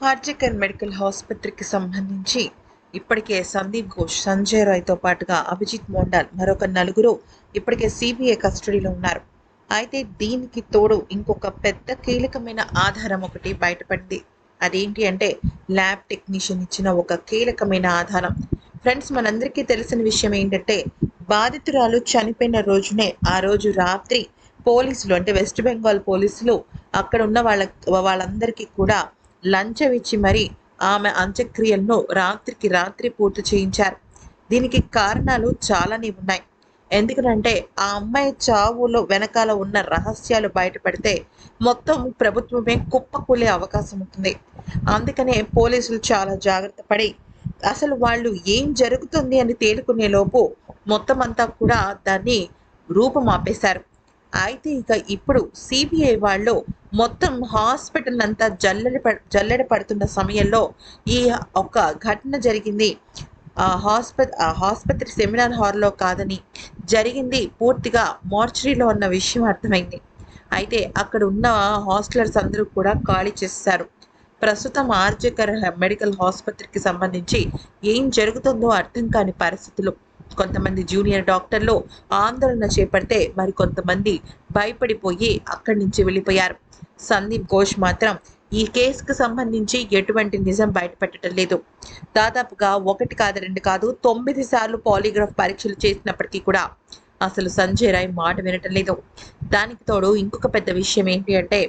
RG Kar medical ఆసుపత్రికి సంబంధించి ఇప్పటికే సందీప్ ఘోష్ సంజయ్ రాయ్తో పాటుగా అభిజిత్ మోండాల్ మరొక నలుగురు ఇప్పటికే సిబిఐ కస్టడీలో ఉన్నారు. అయితే దీనికి తోడు ఇంకొక పెద్ద కీలకమైన ఆధారం ఒకటి బయటపడింది. అదేంటి అంటే ల్యాబ్ టెక్నీషియన్ ఇచ్చిన ఒక కీలకమైన ఆధారం. ఫ్రెండ్స్ మనందరికీ తెలిసిన విషయం ఏంటంటే బాధితురాలు చనిపోయిన రోజునే ఆ రోజు రాత్రి పోలీసులు అంటే వెస్ట్ బెంగాల్ పోలీసులు అక్కడ ఉన్న వాళ్ళ వాళ్ళందరికీ కూడా లంచం ఇచ్చి మరి ఆమె అంత్యక్రియలను రాత్రికి రాత్రి పూర్తి చేయించారు. దీనికి కారణాలు చాలానే ఉన్నాయి. ఎందుకంటే ఆ అమ్మాయి చావులో వెనకాల ఉన్న రహస్యాలు బయటపడితే మొత్తం ప్రభుత్వమే కుప్పకూలే అవకాశం ఉంటుంది. అందుకనే పోలీసులు చాలా జాగ్రత్త పడి అసలు వాళ్ళు ఏం జరుగుతుంది అని తేలుకునే లోపు మొత్తం అంతా కూడా దాన్ని రూపం ఆపేశారు అయితే ఇక ఇప్పుడు సిబిఐ వాళ్ళు మొత్తం హాస్పిటల్ అంతా జల్లెడ ప జల్లెడ పడుతున్న సమయంలో ఈ ఒక ఘటన జరిగింది. హాస్ప ఆసుపత్రి సెమినార్ హాల్లో కాదని జరిగింది. పూర్తిగా మార్చరీలో ఉన్న విషయం అర్థమైంది. అయితే అక్కడ ఉన్న హాస్టలర్స్ అందరూ కూడా ఖాళీ చేశారు ప్రస్తుతం ఆర్జకర్ మెడికల్ ఆసుపత్రికి సంబంధించి ఏం జరుగుతుందో అర్థం కాని పరిస్థితులు కొంతమంది జూనియర్ డాక్టర్లు ఆందోళన చేపడితే మరికొంతమంది భయపడిపోయి అక్కడి నుంచి వెళ్ళిపోయారు. సందీప్ ఘోష్ మాత్రం ఈ కేసుకు సంబంధించి ఎటువంటి నిజం బయటపెట్టడం లేదు. దాదాపుగా ఒకటి కాదు రెండు కాదు తొమ్మిది సార్లు పాలిగ్రాఫ్ పరీక్షలు చేసినప్పటికీ కూడా అసలు సంజయ్ రాయ్ మాట వినటం లేదు. దానికి తోడు ఇంకొక పెద్ద విషయం ఏంటి అంటే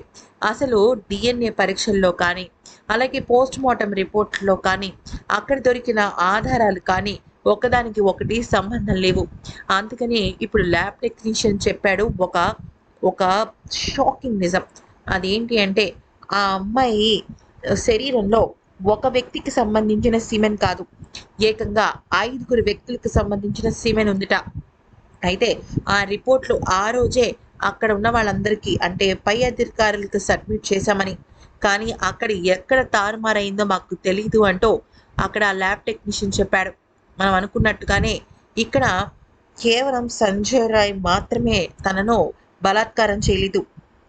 అసలు డిఎన్ఏ పరీక్షల్లో కానీ అలాగే పోస్ట్ మార్టం రిపోర్ట్లో కానీ అక్కడ దొరికిన ఆధారాలు కానీ ఒకదానికి ఒకటి సంబంధం లేవు. అందుకని ఇప్పుడు ల్యాబ్ టెక్నీషియన్ చెప్పాడు ఒక ఒక షాకింగ్ నిజం. అదేంటి అంటే ఆ అమ్మాయి శరీరంలో ఒక వ్యక్తికి సంబంధించిన సిమెన్ కాదు ఏకంగా ఐదుగురు వ్యక్తులకు సంబంధించిన సిమెన్ ఉందిట. అయితే ఆ రిపోర్ట్లు ఆ రోజే అక్కడ ఉన్న వాళ్ళందరికీ అంటే పై అధికారులకు సబ్మిట్ చేశామని. కానీ అక్కడ ఎక్కడ తారుమారైందో మాకు తెలియదు అంటూ అక్కడ ఆ ల్యాబ్ టెక్నీషియన్ చెప్పాడు. మనం అనుకున్నట్టుగానే ఇక్కడ కేవలం సంజయ్ రాయ్ మాత్రమే తనను బలాత్కారం చేయలేదు.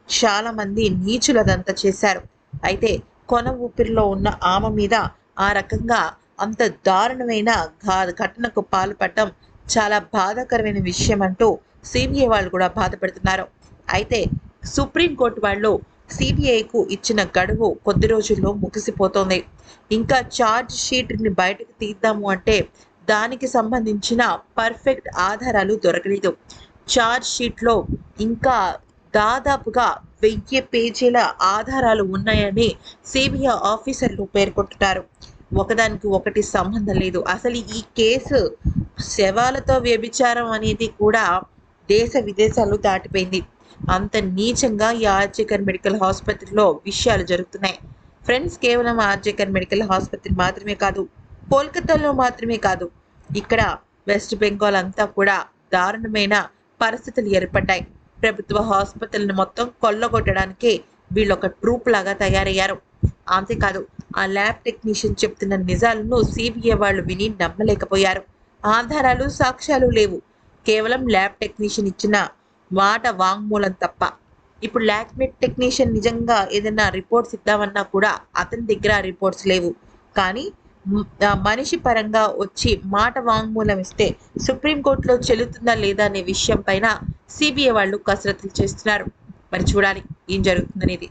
చాలా మంది నీచులదంతా చేశారు. అయితే కొన ఊపిరిలో ఉన్న ఆమె మీద ఆ రకంగా అంత దారుణమైన ఘా- ఘటనకు పాల్పడటం చాలా బాధాకరమైన విషయం అంటూ సిబిఐ వాళ్ళు కూడా బాధపడుతున్నారు. అయితే సుప్రీంకోర్టు వాళ్ళు సిబిఐకు ఇచ్చిన గడువు కొద్ది రోజుల్లో ముగిసిపోతోంది. ఇంకా ఛార్జ్ షీట్ని బయటకు తీద్దాము అంటే దానికి సంబంధించిన పర్ఫెక్ట్ ఆధారాలు దొరకలేదు. ఛార్జ్ షీట్లో ఇంకా దాదాపుగా వెయ్యి పేజీల ఆధారాలు ఉన్నాయని సిబిఐ ఆఫీసర్లు పేర్కొంటున్నారు. ఒకదానికి ఒకటి సంబంధం లేదు. అసలు ఈ కేసు శవాలతో వ్యభిచారం అనేది కూడా దేశ విదేశాలు దాటిపోయింది. అంత నీచంగా ఈ ఆర్జేకర్ మెడికల్ ఆసుపత్రిలో విషయాలు జరుగుతున్నాయి. ఫ్రెండ్స్ కేవలం ఆర్జేకర్ మెడికల్ ఆసుపత్రి మాత్రమే కాదు కోల్కతాలో మాత్రమే కాదు ఇక్కడ వెస్ట్ బెంగాల్ అంతా కూడా దారుణమైన పరిస్థితులు ఏర్పడ్డాయి. ప్రభుత్వ ఆసుపత్రులను మొత్తం కొల్లగొట్టడానికే వీళ్ళొక ట్రూప్ లాగా తయారయ్యారు. అంతేకాదు ఆ ల్యాబ్ టెక్నీషియన్ చెప్తున్న నిజాలను సిబిఐ వాళ్ళు విని నమ్మలేకపోయారు. ఆధారాలు సాక్ష్యాలు లేవు. కేవలం ల్యాబ్ టెక్నీషియన్ ఇచ్చిన మాట వాంగ్మూలం తప్ప. ఇప్పుడు ల్యాబ్ టెక్నీషియన్ నిజంగా ఏదైనా రిపోర్ట్స్ ఇద్దామన్నా కూడా అతని దగ్గర రిపోర్ట్స్ లేవు. కానీ మనిషి పరంగా వచ్చి మాట వాంగ్మూలం ఇస్తే సుప్రీంకోర్టులో చెల్లుతుందా లేదా అనే విషయం పైన సిబిఐ వాళ్ళు కసరత్తులు చేస్తున్నారు. మరి చూడాలి ఏం జరుగుతుందనేది.